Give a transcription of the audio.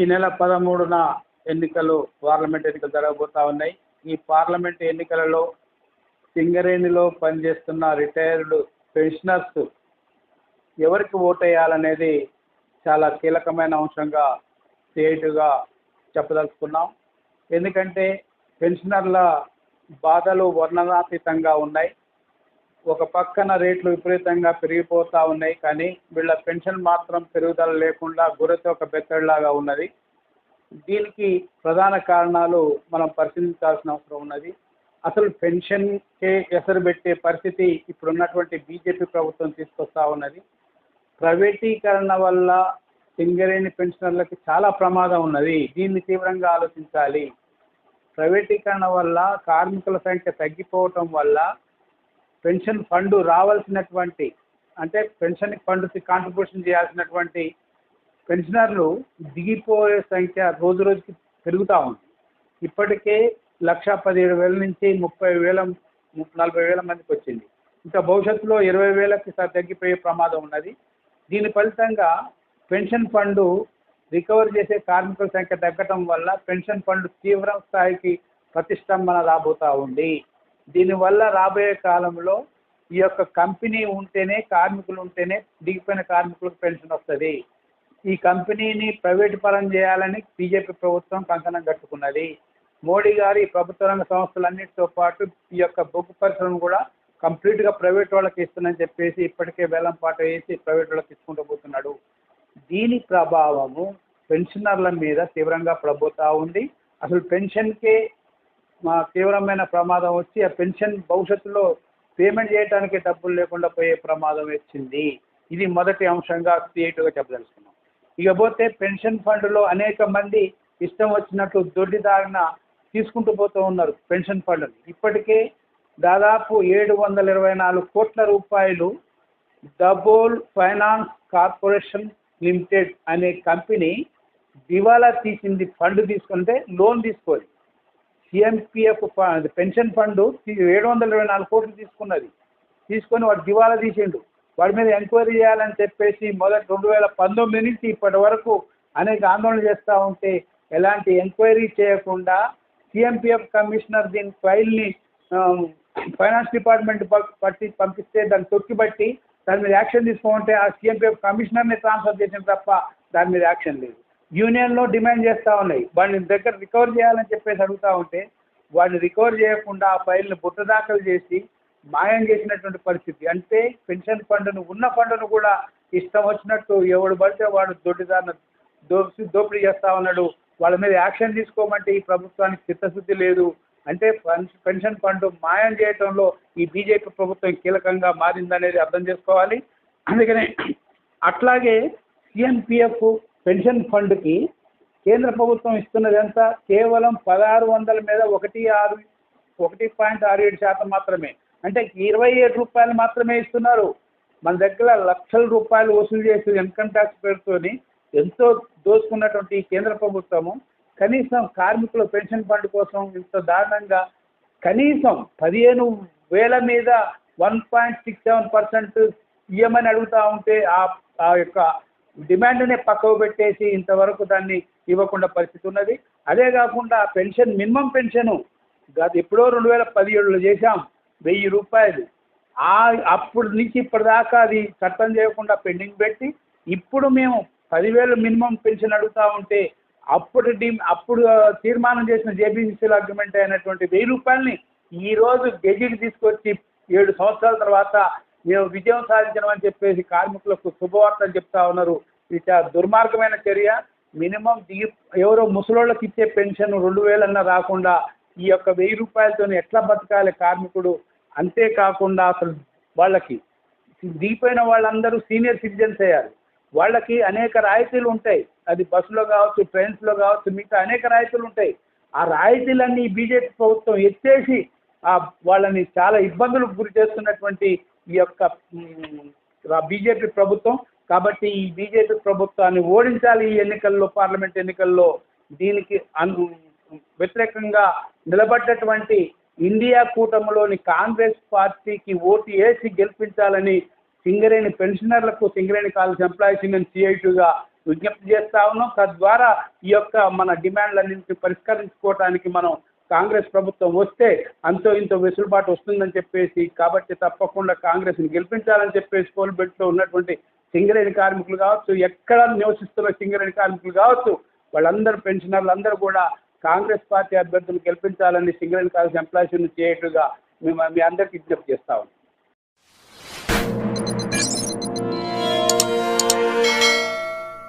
ఈ నెల పదమూడున ఎన్నికలు పార్లమెంట్ ఎన్నికలు జరగబోతా ఉన్నాయి. ఈ పార్లమెంట్ ఎన్నికలలో సింగరేణిలో పనిచేస్తున్న రిటైర్డ్ పెన్షనర్స్ ఎవరికి ఓటేయాలనేది చాలా కీలకమైన అంశంగా తేటుగా చెప్పదలుచుకున్నాం. ఎందుకంటే పెన్షనర్ల బాధలు వర్ణనాతీతంగా ఉన్నాయి. ఒక పక్కన రేట్లు విపరీతంగా పెరిగిపోతూ ఉన్నాయి కానీ వీళ్ళ పెన్షన్ మాత్రం పెరుగుదల లేకుండా గురత ఒక బెత్తడిలాగా ఉన్నది. దీనికి ప్రధాన కారణాలు మనం పరిశీలించాల్సిన అవసరం ఉన్నది. అసలు పెన్షన్కే ఎసరు పెట్టే పరిస్థితి ఇప్పుడున్నటువంటి బీజేపీ ప్రభుత్వం తీసుకొస్తా ఉన్నది. ప్రైవేటీకరణ వల్ల సింగరేణి పెన్షనర్లకు చాలా ప్రమాదం ఉన్నది. దీన్ని తీవ్రంగా ఆలోచించాలి. ప్రైవేటీకరణ వల్ల కార్మికుల సంఖ్య తగ్గిపోవటం వల్ల పెన్షన్ ఫండ్ రావాల్సినటువంటి అంటే పెన్షన్ ఫండ్కి కాంట్రిబ్యూషన్ చేయాల్సినటువంటి పెన్షనర్లు దిగిపోయే సంఖ్య రోజు రోజుకి పెరుగుతూ ఉంది. ఇప్పటికే లక్ష పదిహేడు వేల నుంచి ముప్పై వేల నలభై వేల మందికి వచ్చింది. ఇంకా భవిష్యత్తులో ఇరవై వేలకి తగ్గిపోయే ప్రమాదం ఉన్నది. దీని ఫలితంగా పెన్షన్ ఫండ్ రికవర్ చేసే కార్మికుల సంఖ్య తగ్గటం వల్ల పెన్షన్ ఫండ్ తీవ్ర స్థాయికి ప్రతిష్టంభన రాబోతా ఉంది. దీనివల్ల రాబోయే కాలంలో ఈ యొక్క కంపెనీ ఉంటేనే కార్మికులు ఉంటేనే దిగిపోయిన కార్మికులకు పెన్షన్ వస్తుంది. ఈ కంపెనీని ప్రైవేట్ పరం చేయాలని బీజేపీ ప్రభుత్వం కంకణం కట్టుకున్నది. మోడీ గారు ఈ ప్రభుత్వ రంగ సంస్థలన్నిటితో పాటు ఈ యొక్క బొగ్గు పరిశ్రమను కూడా కంప్లీట్గా ప్రైవేట్ వాళ్ళకి ఇస్తుందని చెప్పేసి ఇప్పటికే వేలం పాట వేసి ప్రైవేట్ వాళ్ళకి ఇచ్చుకుంటూ పోతున్నాడు. దీని ప్రభావము పెన్షనర్ల మీద తీవ్రంగా పడబోతా ఉంది. అసలు పెన్షన్కే తీవ్రమైన ప్రమాదం వచ్చి ఆ పెన్షన్ భవిష్యత్తులో పేమెంట్ చేయడానికి డబ్బులు లేకుండా పోయే ప్రమాదం వచ్చింది. ఇది మొదటి అంశంగా క్రియేటివ్గా చెప్పదలుచుకున్నాం. ఇకపోతే పెన్షన్ ఫండ్లో అనేక మంది ఇష్టం వచ్చినట్టు దొడ్డిదారిన తీసుకుంటూ పోతూ ఉన్నారు పెన్షన్ ఫండ్ని. ఇప్పటికే దాదాపు ఏడు వందల ఇరవై నాలుగు కోట్ల రూపాయలు డబోల్ ఫైనాన్స్ కార్పొరేషన్ లిమిటెడ్ అనే కంపెనీ దివాలా తీసింది ఫండ్ తీసుకుంటే లోన్ తీసుకోవాలి సిఎంపిఎఫ్ పెన్షన్ ఫండ్ ఏడు వందల ఇరవై నాలుగు కోట్లు తీసుకున్నది. తీసుకొని వాడు దివాలా తీసిండు. వాడి మీద ఎంక్వైరీ చేయాలని చెప్పేసి మొదటి రెండు వేల పంతొమ్మిది నుంచి ఇప్పటి వరకు అనేక ఆందోళన చేస్తూ ఉంటే ఎలాంటి ఎంక్వైరీ చేయకుండా సిఎంపిఎఫ్ కమిషనర్ దీని ఫైల్ని ఫైనాన్స్ డిపార్ట్మెంట్ ప- పట్టి పంపిస్తే దాన్ని తొక్కిబట్టి దాని మీద యాక్షన్ తీసుకోమంటే ఆ సిఎంపిఎఫ్ కమిషనర్ని ట్రాన్స్ఫర్ చేసిన తప్ప దాని మీద యాక్షన్ లేదు. యూనియన్లో డిమాండ్ చేస్తూ ఉన్నాయి. వాడిని దగ్గర రికవర్ చేయాలని చెప్పేసి అడుగుతూ ఉంటే వాడిని రికవర్ చేయకుండా ఆ ఫైల్ని బుట్ట దాఖలు చేసి మాయం చేసినటువంటి పరిస్థితి. అంటే పెన్షన్ ఫండ్ను ఉన్న ఫండ్ను కూడా ఇష్టం వచ్చినట్టు ఎవడు పడితే వాడు దొడ్డిదారిన దోపి దోపిడీ చేస్తా ఉన్నాడు. వాళ్ళ మీద యాక్షన్ తీసుకోమంటే ఈ ప్రభుత్వానికి చిత్తశుద్ధి లేదు. అంటే పెన్షన్ ఫండ్ మాయం చేయటంలో ఈ బీజేపీ ప్రభుత్వం కీలకంగా మారిందనేది అర్థం చేసుకోవాలి. అందుకనే అట్లాగే సిఎన్పిఎఫ్ పెన్షన్ ఫండ్కి కేంద్ర ప్రభుత్వం ఇస్తున్నది ఎంత? కేవలం పదహారు వందల మీద ఒకటి ఆరు ఒకటి పాయింట్ ఆరు ఏడు శాతం మాత్రమే. అంటే ఇరవై ఏడు రూపాయలు మాత్రమే ఇస్తున్నారు. మన దగ్గర లక్షల రూపాయలు వసూలు చేసి ఇన్కమ్ ట్యాక్స్ పేరుతోని ఎంతో దోచుకున్నటువంటి ఈ కేంద్ర ప్రభుత్వము కనీసం కార్మికుల పెన్షన్ ఫండ్ కోసం ఇంత దారుణంగా కనీసం పదిహేను వేల మీద one point six seven percent ఇవ్వమని అడుగుతా ఉంటే ఆ ఆ యొక్క డిమాండ్నే పక్కకు పెట్టేసి ఇంతవరకు దాన్ని ఇవ్వకుండా పరిస్థితి ఉన్నది. అదే కాకుండా పెన్షన్ మినిమం పెన్షను గత ఎప్పుడో రెండు వేల పదిహేడులో చేశాం వెయ్యి రూపాయలు. ఆ అప్పుడు నుంచి ఇప్పటిదాకా అది చట్టం చేయకుండా పెండింగ్ పెట్టి ఇప్పుడు మేము పదివేలు మినిమం పెన్షన్ అడుగుతా ఉంటే అప్పుడు డి అప్పుడు తీర్మానం చేసిన జేబీసీసీల అగ్రిమెంట్ అయినటువంటి వెయ్యి రూపాయలని ఈ రోజు గెజిట్ తీసుకొచ్చి ఏడు సంవత్సరాల తర్వాత మేము విజయం సాధించడం చెప్పేసి కార్మికులకు శుభవార్తలు చెప్తా ఉన్నారు. ఇది దుర్మార్గమైన చర్య. మినిమం దిగి ఎవరో ముసలోళ్ళకి ఇచ్చే పెన్షన్ రెండు వేలన్నా రాకుండా ఈ యొక్క వెయ్యి రూపాయలతో ఎట్లా బతకాలి కార్మికుడు? అంతేకాకుండా అసలు వాళ్ళకి దిగిపోయిన వాళ్ళందరూ సీనియర్ సిటిజన్స్ అయ్యారు. వాళ్ళకి అనేక రాయితీలు ఉంటాయి. అది బస్సులో కావచ్చు ట్రైన్స్లో కావచ్చు మిగతా అనేక రాయితీలు ఉంటాయి. ఆ రాయితీలన్నీ బీజేపీ ప్రభుత్వం ఎత్తేసి ఆ వాళ్ళని చాలా ఇబ్బందులకు గురి చేస్తున్నటువంటి ఈ యొక్క బీజేపీ ప్రభుత్వం. కాబట్టి ఈ బీజేపీ ప్రభుత్వాన్ని ఓడించాలి ఈ ఎన్నికల్లో పార్లమెంట్ ఎన్నికల్లో. దీనికి అను వ్యతిరేకంగా నిలబడ్డటువంటి ఇండియా కూటమిలోని కాంగ్రెస్ పార్టీకి ఓటు వేసి గెలిపించాలని సింగరేణి పెన్షనర్లకు సింగరేణి కాలేజ్ ఎంప్లాయీస్ యూనియన్ సిఐటిగా విజ్ఞప్తి చేస్తా ఉన్నాం. తద్వారా ఈ యొక్క మన డిమాండ్లన్నింటినీ పరిష్కరించుకోవడానికి మనం కాంగ్రెస్ ప్రభుత్వం వస్తే అంతో ఇంతో వెసులుబాటు వస్తుందని చెప్పేసి కాబట్టి తప్పకుండా కాంగ్రెస్ని గెలిపించాలని చెప్పేసి కోల్బెట్లో ఉన్నటువంటి సింగరేణి కార్మికులు కావచ్చు ఎక్కడ నివసిస్తున్న సింగరేణి కార్మికులు కావచ్చు వాళ్ళందరూ పెన్షనర్లు అందరూ కూడా కాంగ్రెస్ పార్టీ అభ్యర్థులు గెలిపించాలని సింగరేణి కాంగ్రెస్ ఎంప్లాయీస్ చేయట్టుగా మేము మీ అందరికీ విజ్ఞప్తి చేస్తా ఉన్నాం.